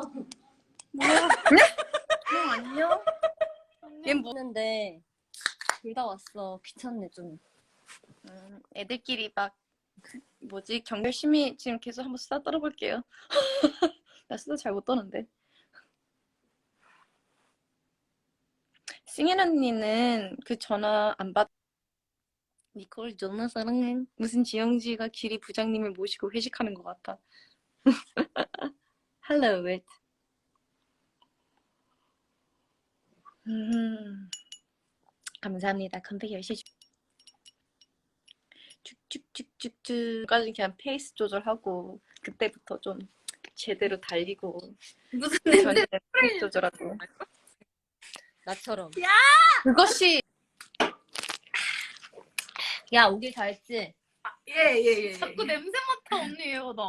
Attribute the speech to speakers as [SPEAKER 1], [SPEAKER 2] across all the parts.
[SPEAKER 1] 형 안녕?
[SPEAKER 2] 얘 뭐,
[SPEAKER 1] 했는데 둘 다 왔어. 귀찮네 좀.
[SPEAKER 2] 음, 애들끼리 막, 그, 뭐지, 경 열심히 지금 계속 한번 수다 떨어볼게요. 나 수다 잘 못 떠는데. 승현 언니는 그 전화 안 받, 니콜 존나 사랑해. 무슨 지영지가 기리 부장님을 모시고 회식하는 것 같아. Hello, it. 음, 감사합니다. 컴백 열심히 쭉쭉쭉쭉쭉까지 그냥 페이스 조절하고 그때부터 좀 제대로 달리고
[SPEAKER 3] 무슨
[SPEAKER 2] 전에 페이스 조절하고
[SPEAKER 1] 나처럼.
[SPEAKER 2] 그것이
[SPEAKER 1] 야 오길 잘했지.
[SPEAKER 3] 예예예.
[SPEAKER 4] 자꾸 냄새 맡아 언니 얘보다.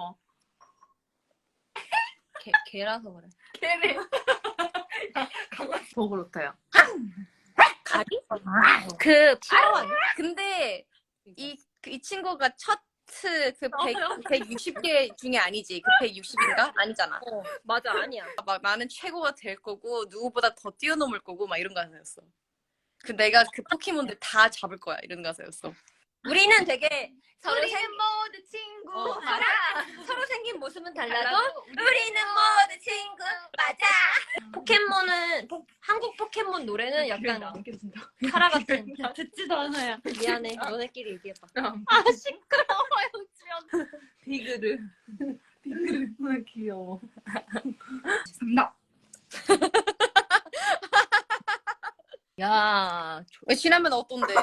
[SPEAKER 1] 개 개라서 그래.
[SPEAKER 4] 걔네.
[SPEAKER 3] 더 그렇다요.
[SPEAKER 1] 가리?
[SPEAKER 2] 그 바로 근데 이, 그이 친구가 첫그 100, 160개 중에 아니지 그 160인가? 아니잖아
[SPEAKER 1] 어 맞아 아니야.
[SPEAKER 2] 막 나는 최고가 될 거고 누구보다 더 뛰어넘을 거고 막 이런 가사였어 그 내가 그 포켓몬들 다 잡을 거야 이런 가사였어
[SPEAKER 1] 우리는 되게 서로 생
[SPEAKER 4] 모두 친구.
[SPEAKER 1] 어,
[SPEAKER 4] 알아?
[SPEAKER 1] 서로 생긴 모습은 달라도
[SPEAKER 4] 달라도
[SPEAKER 1] 우리는 모두 친구 맞아. 포켓몬은 포- 한국 포켓몬 노래는 약간. 카라 같은.
[SPEAKER 4] 듣지도 않아요.
[SPEAKER 1] 미안해. 너네끼리 얘기해봐.
[SPEAKER 4] 아 시끄러워요 지연.
[SPEAKER 3] 비그르. 비그르. 아, 귀여워. 죄송합니다.
[SPEAKER 1] 야,
[SPEAKER 2] 왜 지나면 어떤데?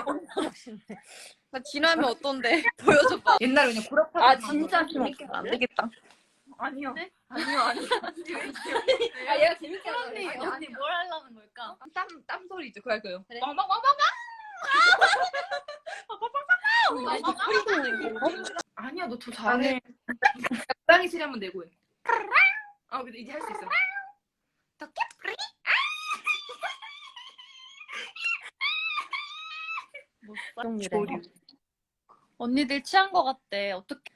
[SPEAKER 2] 나 지나면 어떤데? 보여줘봐
[SPEAKER 3] 옛날에 그냥 구라파.
[SPEAKER 1] 아 진짜 재밌게
[SPEAKER 2] 안 되겠다
[SPEAKER 3] 아니요.
[SPEAKER 4] 네?
[SPEAKER 3] 아니요 아니요.
[SPEAKER 1] 아 얘가 재밌게 하는
[SPEAKER 4] 걸까?
[SPEAKER 3] 땀 땀 소리 있죠. 그거 할까요?
[SPEAKER 1] 그래.
[SPEAKER 3] 아니야 너 더 잘해. 적당히 소리 한번 내고 해. 아 근데 이제 할 수 있어.
[SPEAKER 1] 조류.
[SPEAKER 4] 언니들 취한 거 같대. 어떻게?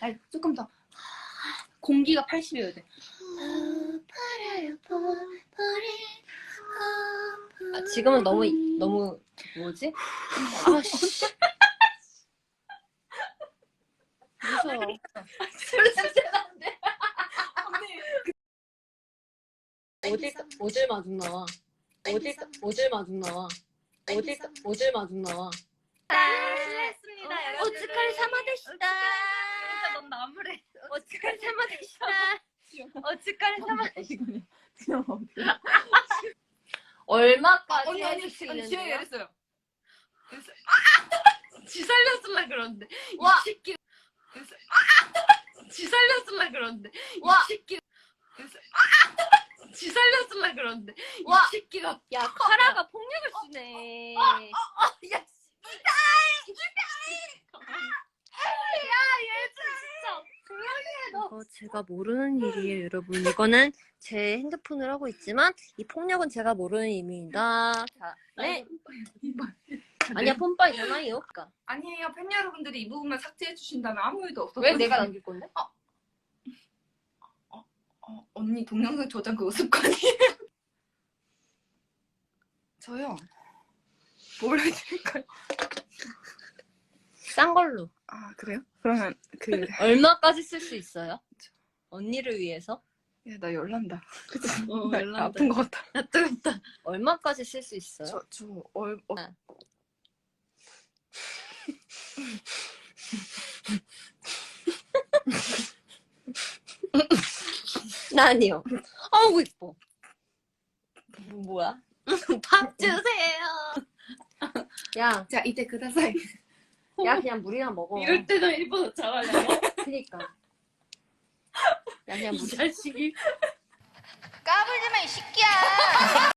[SPEAKER 3] 아 조금 더. 공기가 80이어야 돼.
[SPEAKER 1] 지금은 너무 너무 뭐지? 아씨. 무서워.
[SPEAKER 4] 술 냄새 나는데.
[SPEAKER 1] 어딜 어딜 마중 나와. 어딜 어딜 마중 나와. 어딜 어딜 마중 나와.
[SPEAKER 4] 실례했습니다.
[SPEAKER 1] 오츠카레 사마데시다.
[SPEAKER 4] 진짜 넌 나무래.
[SPEAKER 1] 오츠카레 사마데시다. 오츠카레 사마.
[SPEAKER 3] 지금 어디?
[SPEAKER 1] 얼마까지
[SPEAKER 3] 언니
[SPEAKER 1] 할수
[SPEAKER 3] 언니 지금
[SPEAKER 1] 있는데요?
[SPEAKER 3] 지영이 이랬어요.
[SPEAKER 4] 지 살렸을라 그러는데.
[SPEAKER 1] 와.
[SPEAKER 4] 이 새끼. 지 살렸을라 그러는데.
[SPEAKER 1] 와.
[SPEAKER 4] 이 새끼. 지 살렸을라 그러는데.
[SPEAKER 1] 와.
[SPEAKER 4] 이 새끼가.
[SPEAKER 1] 야 카라가 폭력을 쓰네.
[SPEAKER 4] 야.
[SPEAKER 1] 이거 제가 모르는 일이에요, 여러분. 이거는 제 핸드폰을 하고 있지만 이 폭력은 제가 모르는 일입니다. 자, 네. 아니야 폰바이잖아요. 그러니까.
[SPEAKER 3] 아니에요. 팬 여러분들이 이 부분만 삭제해 주신다면 아무 일도 없어.
[SPEAKER 1] 왜 내가 남길 건데?
[SPEAKER 3] 어, 언니 동영상 저장 그거 습관이에요. 저요. 뭘 해드릴까요?
[SPEAKER 1] 싼 걸로.
[SPEAKER 3] 아 그래요? 그러면 그
[SPEAKER 1] 얼마까지 쓸 수 있어요? 언니를 위해서?
[SPEAKER 3] 야, 나 열난다. 그치?
[SPEAKER 4] 어,
[SPEAKER 3] 나
[SPEAKER 4] 열난다.
[SPEAKER 3] 아픈 것 같아.
[SPEAKER 4] 야 뜨겁다.
[SPEAKER 1] 얼마까지 쓸 수 있어요?
[SPEAKER 3] 저, 저, 얼, 어,
[SPEAKER 1] 나니요. 아우 이뻐. 뭐야?
[SPEAKER 4] 밥 주세요.
[SPEAKER 1] 야,
[SPEAKER 3] 자, 이제 그다사이.
[SPEAKER 1] 야 그냥 물이나 먹어.
[SPEAKER 4] 이럴 때도 일본어 잘하려고.
[SPEAKER 1] 그니까. 야 그냥 물.
[SPEAKER 4] 이 자식이.
[SPEAKER 5] 까불지 마, 이 새끼야!